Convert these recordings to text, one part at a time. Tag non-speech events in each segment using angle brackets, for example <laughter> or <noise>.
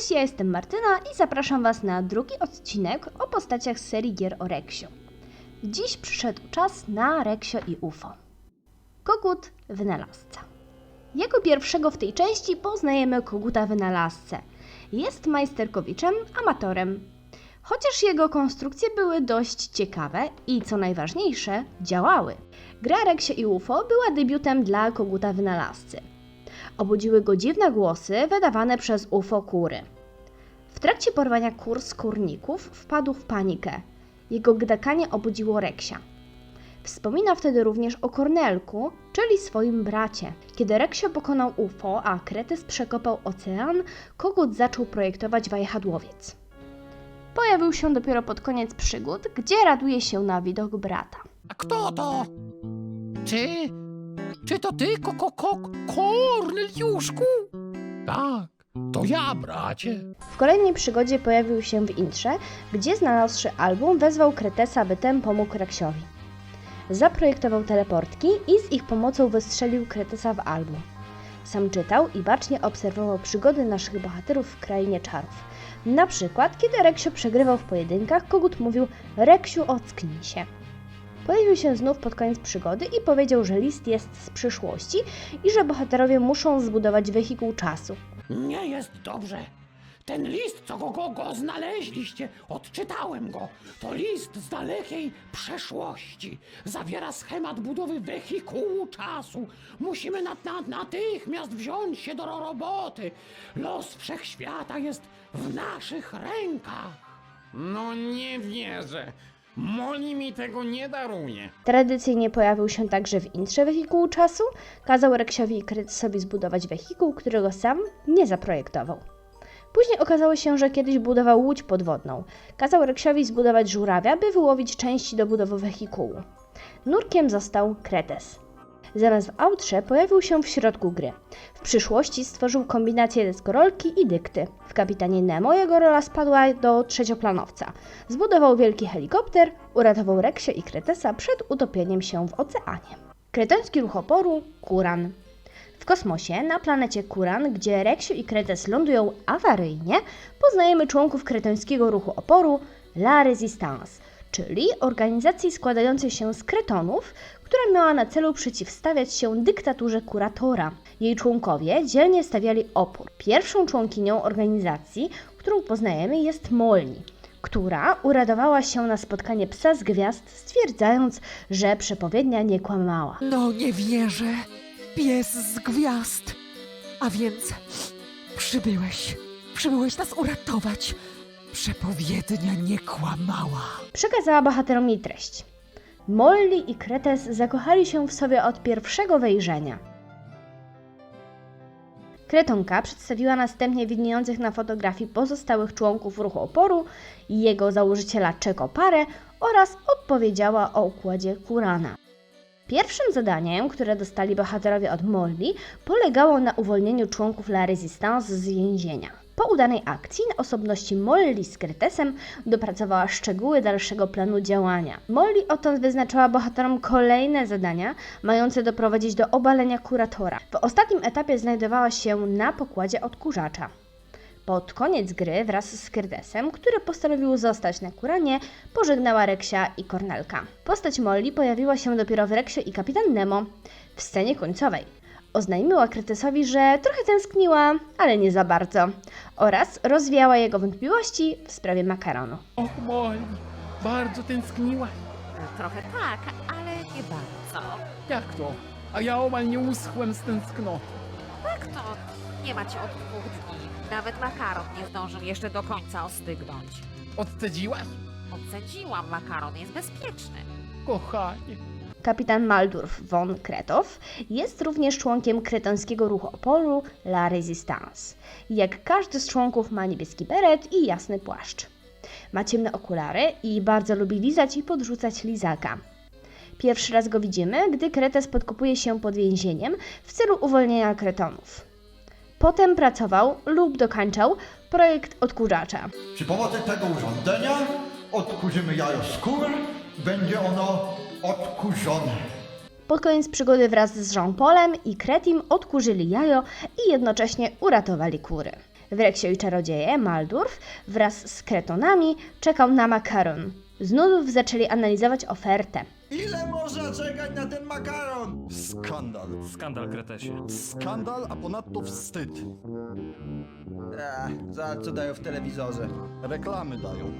Cześć, ja jestem Martyna i zapraszam Was na drugi odcinek o postaciach z serii gier o Reksio. Dziś przyszedł czas na Reksio i UFO. Kogut wynalazca. Jako pierwszego w tej części poznajemy koguta wynalazcę. Jest majsterkowiczem, amatorem. Chociaż jego konstrukcje były dość ciekawe i co najważniejsze, działały. Gra Reksio i UFO była debiutem dla koguta wynalazcy. Obudziły go dziwne głosy wydawane przez UFO kury. W trakcie porwania kur z kurników wpadł w panikę. Jego gdakanie obudziło Reksia. Wspomina wtedy również o Kornelku, czyli swoim bracie. Kiedy Reksio pokonał UFO, a Kretys przekopał ocean, kogut zaczął projektować wajechadłowiec. Pojawił się dopiero pod koniec przygód, gdzie raduje się na widok brata. A kto to? Czy... Czy to ty, ko, ko, ko, Korneliuszku? Tak, to ja, bracie. W kolejnej przygodzie pojawił się w intrze, gdzie znalazłszy album, wezwał Kretesa, by ten pomógł Reksiowi. Zaprojektował teleportki i z ich pomocą wystrzelił Kretesa w album. Sam czytał i bacznie obserwował przygody naszych bohaterów w krainie czarów. Na przykład, kiedy Reksio przegrywał w pojedynkach, kogut mówił Reksiu, ocknij się. Pojawił się znów pod koniec przygody i powiedział, że list jest z przyszłości i że bohaterowie muszą zbudować wehikuł czasu. Nie jest dobrze. Ten list, co go, go, go znaleźliście, odczytałem go. To list z dalekiej przeszłości. Zawiera schemat budowy wehikułu czasu. Musimy nat, nat, natychmiast wziąć się do roboty. Los wszechświata jest w naszych rękach. No nie wierzę. Moli mi tego nie daruje. Tradycyjnie pojawił się także w intrze wehikułu czasu, kazał Reksiowi i Kretysowi zbudować wehikuł, którego sam nie zaprojektował. Później okazało się, że kiedyś budował łódź podwodną. Kazał Reksiowi zbudować żurawia, by wyłowić części do budowy wehikułu. Nurkiem został Kretes. Zamiast w autrze pojawił się w środku gry. W przyszłości stworzył kombinację deskorolki i dykty. W Kapitanie Nemo jego rola spadła do trzecioplanowca. Zbudował wielki helikopter, uratował Reksia i Kretesa przed utopieniem się w oceanie. Kretoński ruch oporu Kuran. W kosmosie, na planecie Kuran, gdzie Reksio i Kretes lądują awaryjnie, poznajemy członków kretońskiego ruchu oporu La Resistance, czyli organizacji składającej się z kretonów, która miała na celu przeciwstawiać się dyktaturze kuratora. Jej członkowie dzielnie stawiali opór. Pierwszą członkinią organizacji, którą poznajemy, jest Molly, która uradowała się na spotkanie psa z gwiazd, stwierdzając, że przepowiednia nie kłamała. No nie wierzę. Pies z gwiazd. A więc przybyłeś. Przybyłeś nas uratować. Przepowiednia nie kłamała. Przekazała bohaterom jej treść. Molly i Kretes zakochali się w sobie od pierwszego wejrzenia. Kretonka przedstawiła następnie widniejących na fotografii pozostałych członków ruchu oporu jego założyciela Czeko Parę oraz odpowiedziała o układzie Kurana. Pierwszym zadaniem, które dostali bohaterowie od Molly, polegało na uwolnieniu członków La Resistance z więzienia. Po udanej akcji osobności Molly z Kretesem dopracowała szczegóły dalszego planu działania. Molly odtąd wyznaczała bohaterom kolejne zadania, mające doprowadzić do obalenia kuratora. W ostatnim etapie znajdowała się na pokładzie odkurzacza. Pod koniec gry wraz z Kretesem, który postanowił zostać na Kuranie, pożegnała Reksia i Kornelka. Postać Molly pojawiła się dopiero w Reksie i Kapitan Nemo w scenie końcowej. Oznajmiła Kretesowi, że trochę tęskniła, ale nie za bardzo, oraz rozwiała jego wątpliwości w sprawie makaronu. Och, Moli, bardzo tęskniła. Trochę tak, ale nie bardzo. Jak to? A ja omal nie uschłem z tęsknoty. Tak to nie macie od dwóch dni. Nawet makaron nie zdążył jeszcze do końca ostygnąć. Odcedziłaś? Odcedziłam makaron, jest bezpieczny. Kochanie. Kapitan Maldurf von Kretow jest również członkiem kretońskiego ruchu oporu La Resistance. Jak każdy z członków ma niebieski beret i jasny płaszcz. Ma ciemne okulary i bardzo lubi lizać i podrzucać lizaka. Pierwszy raz go widzimy, gdy Kretes podkopuje się pod więzieniem w celu uwolnienia kretonów. Potem pracował lub dokańczał projekt odkurzacza. Przy pomocy tego urządzenia odkurzymy jajo skór będzie ono odkurzone. Pod koniec przygody wraz z Jean-Paulem i Kretim odkurzyli jajo i jednocześnie uratowali kury. W Reksie i Czarodzieje Maldurf wraz z kretonami czekał na makaron. Z nudów zaczęli analizować ofertę. Ile można czekać na ten makaron? Skandal. Skandal, Kretesie. Skandal, a ponadto wstyd. Eee, za co dają w telewizorze? Reklamy dają.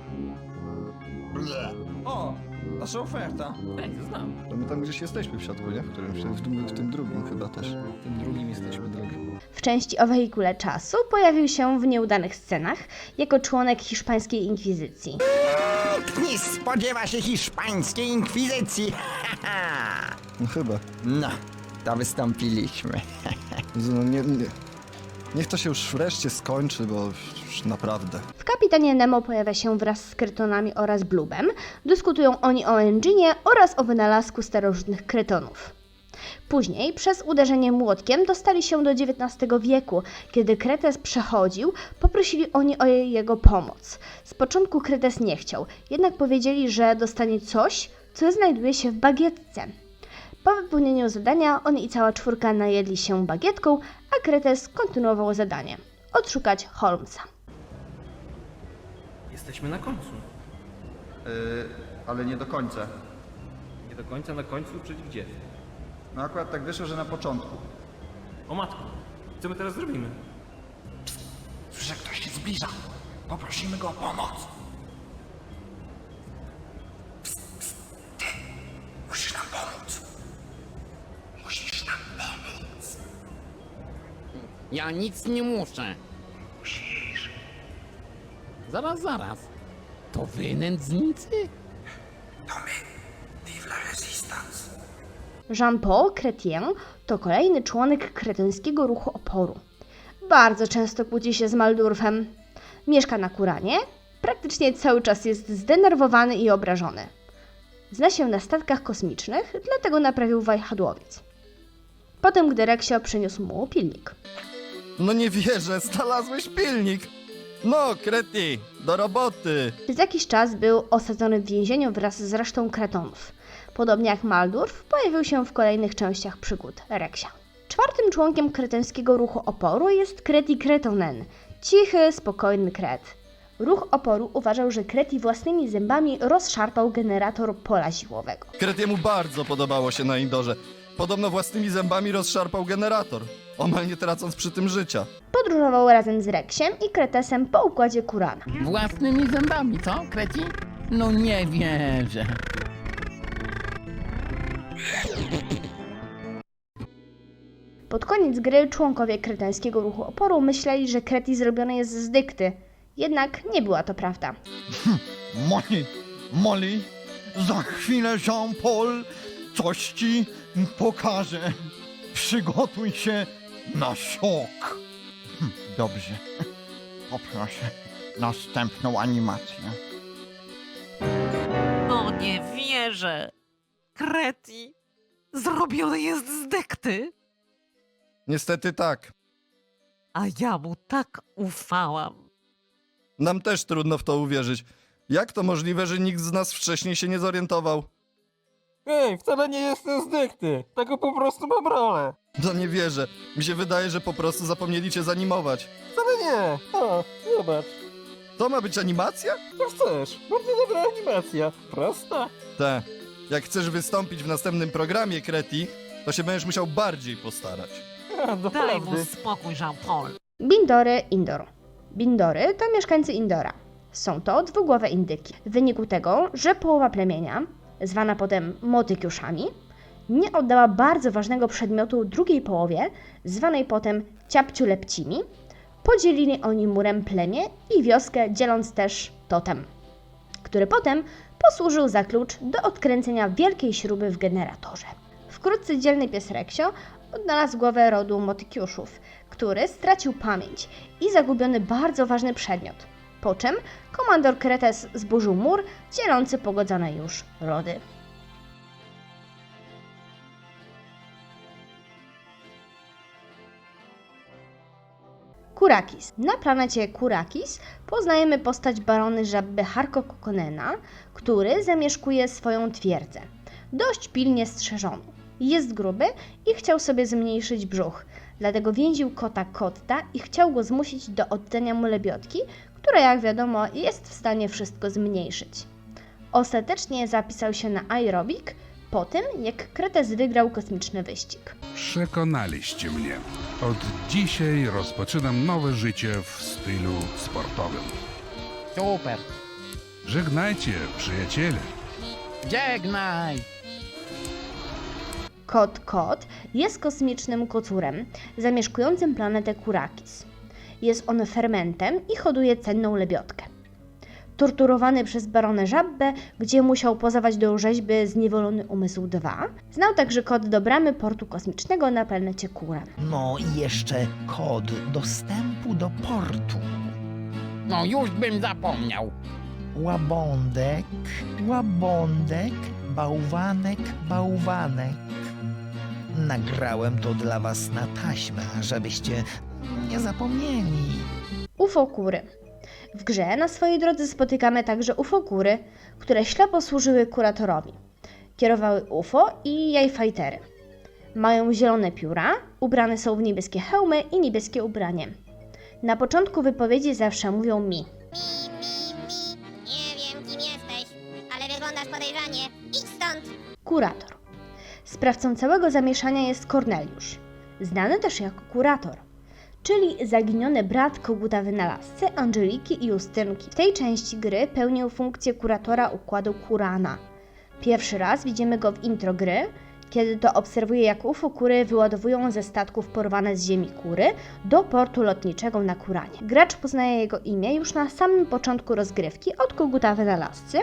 Ble. O, nasza oferta. Ej, znam. To my tam gdzieś jesteśmy w środku, nie? W którym, w tym, w tym drugim chyba też. W tym drugim jesteśmy drugim. W części o wehikule czasu pojawił się w nieudanych scenach jako członek hiszpańskiej inkwizycji. Nie spodziewa się hiszpańskiej inkwizycji. <laughs> No chyba. No, to wystąpiliśmy. <laughs> No nie, nie. Niech to się już wreszcie skończy, bo już naprawdę. Kapitanie Nemo pojawia się wraz z Kretonami oraz Blubem. Dyskutują oni o enginie oraz o wynalazku starożytnych Kretonów. Później przez uderzenie młotkiem dostali się do XIX wieku. Kiedy Kretes przechodził, poprosili oni o jego pomoc. Z początku Kretes nie chciał, jednak powiedzieli, że dostanie coś, co znajduje się w bagietce. Po wypełnieniu zadania on i cała czwórka najedli się bagietką, a Kretes kontynuował zadanie odszukać Holmesa. Jesteśmy na końcu. Yy, ale nie do końca. Nie do końca na końcu, czyli gdzie? No akurat tak wyszło, że na początku. O matko, co my teraz zrobimy? Słyszę, ktoś się zbliża. Poprosimy go o pomoc. Musisz nam pomóc. Musisz nam pomóc. Ja nic nie muszę. Zaraz, zaraz. To wy nędznicy? To my. Vive la résistance. Jean-Paul Chrétien to kolejny członek kretyńskiego ruchu oporu. Bardzo często kłóci się z Maldurfem. Mieszka na Kuranie, praktycznie cały czas jest zdenerwowany i obrażony. Zna się na statkach kosmicznych, dlatego naprawił wajchadłowiec. Potem, gdy Reksio przyniósł mu pilnik. No nie wierzę, znalazłeś pilnik! No, Kreti, do roboty! Przez jakiś czas był osadzony w więzieniu wraz z resztą kretonów. Podobnie jak Maldurf, pojawił się w kolejnych częściach przygód Reksia. Czwartym członkiem kretyńskiego ruchu oporu jest Kreti Kretonen, cichy, spokojny kret. Ruch oporu uważał, że Kreti własnymi zębami rozszarpał generator pola siłowego. Kretiemu bardzo podobało się na Indorze. Podobno własnymi zębami rozszarpał generator, omal nie tracąc przy tym życia. Podróżował razem z Reksiem i Kretesem po układzie Kurana. Własnymi zębami, co, Kreci? No nie wierzę. Pod koniec gry członkowie kretyńskiego ruchu oporu myśleli, że Kreti zrobiony jest z dykty. Jednak nie była to prawda. Molly, Molly, za chwilę Jean-Paul coś ci pokaże. Przygotuj się na szok. Hm, Dobrze. Poproszę następną animację. O nie wierzę. Kreti zrobiony jest z dekty, Niestety tak. a ja mu tak ufałam. Nam też trudno w to uwierzyć. Jak to możliwe, że nikt z nas wcześniej się nie zorientował? Ej, wcale nie jestem zdechty. Tego po prostu mam rolę. No nie wierzę. Mi się wydaje, że po prostu zapomnieli cię zanimować. Wcale nie. O, zobacz. To ma być animacja? Co chcesz? Bardzo dobra animacja. Prosta. Te. Jak chcesz wystąpić w następnym programie, Kreti, to się będziesz musiał bardziej postarać. A, Daj mu spokój, Jean-Paul. Bindory Indor. Bindory to mieszkańcy Indora. Są to dwugłowe indyki. W wyniku tego, że połowa plemienia, zwana potem motykiuszami, nie oddała bardzo ważnego przedmiotu drugiej połowie, zwanej potem ciapciulepcimi, podzielili oni murem plemię i wioskę, dzieląc też totem, który potem posłużył za klucz do odkręcenia wielkiej śruby w generatorze. Wkrótce dzielny pies Reksio odnalazł głowę rodu motykiuszów, który stracił pamięć i zagubiony bardzo ważny przedmiot. Po czym komandor Kretes zburzył mur dzielący pogodzone już rody. Kurakis. Na planecie Kurakis poznajemy postać barony żabby Harko Kokonena, który zamieszkuje swoją twierdzę. Dość pilnie strzeżoną. Jest gruby i chciał sobie zmniejszyć brzuch, Dlatego więził kota Kotta i chciał go zmusić do oddania mu lebiotki, która jak wiadomo jest w stanie wszystko zmniejszyć. Ostatecznie zapisał się na aerobik po tym, jak Kretes wygrał kosmiczny wyścig. Przekonaliście mnie. Od dzisiaj rozpoczynam nowe życie w stylu sportowym. Super. Żegnajcie, przyjaciele. Żegnaj. Kot Kot jest kosmicznym kocurem zamieszkującym planetę Kurakis. Jest on fermentem i hoduje cenną lebiotkę. Torturowany przez baronę Żabbę, gdzie musiał pozować do rzeźby Zniewolony Umysł 2, znał także kod do bramy portu kosmicznego na planecie Kuran. No i jeszcze kod dostępu do portu. No już bym zapomniał. Łabądek, łabądek, bałwanek, bałwanek. Nagrałem to dla was na taśmę, żebyście nie zapomnieli. Ufokury. W grze na swojej drodze spotykamy także ufokury, które ślepo służyły kuratorowi. Kierowały UFO i jajfajtery. Mają zielone pióra, ubrane są w niebieskie hełmy i niebieskie ubranie. Na początku wypowiedzi zawsze mówią mi. Nie wiem, kim jesteś, ale wyglądasz podejrzanie. Idź stąd! Kurator. Sprawcą całego zamieszania jest Corneliusz, znany też jako kurator, czyli zaginiony brat koguta wynalazcy Angeliki i Justynki. W tej części gry pełnił funkcję kuratora układu Kurana. Pierwszy raz widzimy go w intro gry, kiedy to obserwuje jak UFO kury wyładowują ze statków porwane z ziemi kury do portu lotniczego na Kuranie. Gracz poznaje jego imię już na samym początku rozgrywki od koguta wynalazcy,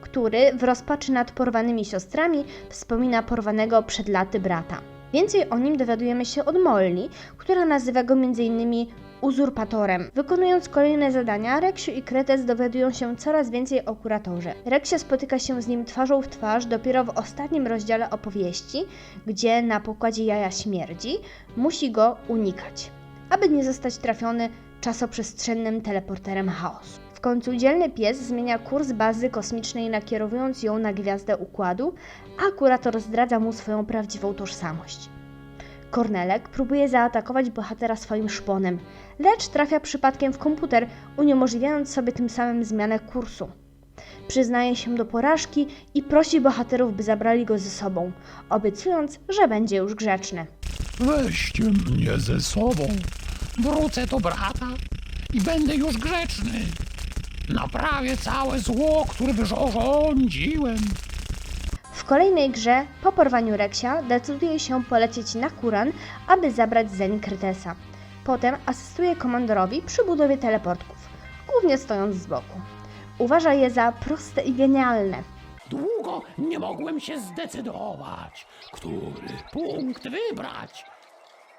który w rozpaczy nad porwanymi siostrami wspomina porwanego przed laty brata. Więcej o nim dowiadujemy się od Molly, która nazywa go m.in. uzurpatorem. Wykonując kolejne zadania, Reksiu i Kretes dowiadują się coraz więcej o kuratorze. Reksia spotyka się z nim twarzą w twarz dopiero w ostatnim rozdziale opowieści, gdzie na pokładzie jaja śmierdzi musi go unikać, aby nie zostać trafiony czasoprzestrzennym teleporterem chaosu. W końcu dzielny pies zmienia kurs bazy kosmicznej nakierowując ją na gwiazdę układu, a kurator zdradza mu swoją prawdziwą tożsamość. Kornelek próbuje zaatakować bohatera swoim szponem, lecz trafia przypadkiem w komputer, uniemożliwiając sobie tym samym zmianę kursu. Przyznaje się do porażki i prosi bohaterów, by zabrali go ze sobą, obiecując, że będzie już grzeczny. Weźcie mnie ze sobą. Wrócę do brata i będę już grzeczny. Naprawię całe zło, które wyrządziłem. W kolejnej grze, po porwaniu Reksia, decyduje się polecieć na Kuran, aby zabrać Zen Krytesa. Potem asystuje komandorowi przy budowie teleportków, głównie stojąc z boku. Uważa je za proste i genialne. Długo nie mogłem się zdecydować, który punkt wybrać.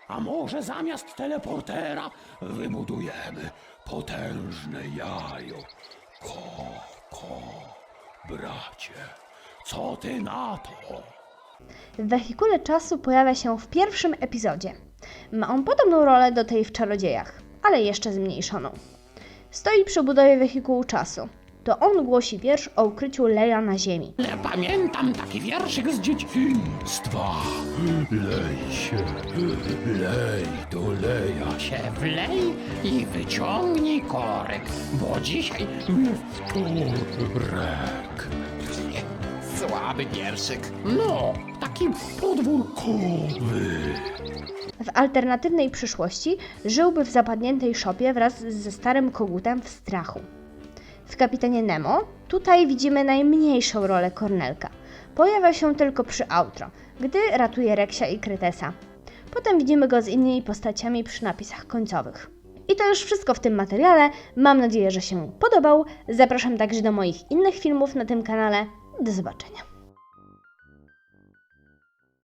A może zamiast teleportera wybudujemy potężne jajo? Ko, ko, bracie, co ty na to? W wehikule czasu pojawia się w pierwszym epizodzie. Ma on podobną rolę do tej w Czarodziejach, ale jeszcze zmniejszoną. Stoi przy budowie wehikułu czasu. To on głosi wiersz o ukryciu Leja na ziemi. Ale pamiętam taki wierszyk z dzieciństwa. Lej się, lej, doleja się, wlej i wyciągnij korek, bo dzisiaj wtorek. Słaby wierszyk. No, taki podwórkowy. W alternatywnej przyszłości żyłby w zapadniętej szopie wraz ze starym kogutem w strachu. W Kapitanie Nemo tutaj widzimy najmniejszą rolę Kornelka. Pojawia się tylko przy outro, gdy ratuje Reksia i Krytesa. Potem widzimy go z innymi postaciami przy napisach końcowych. I to już wszystko w tym materiale. Mam nadzieję, że się podobał. Zapraszam także do moich innych filmów na tym kanale. Do zobaczenia.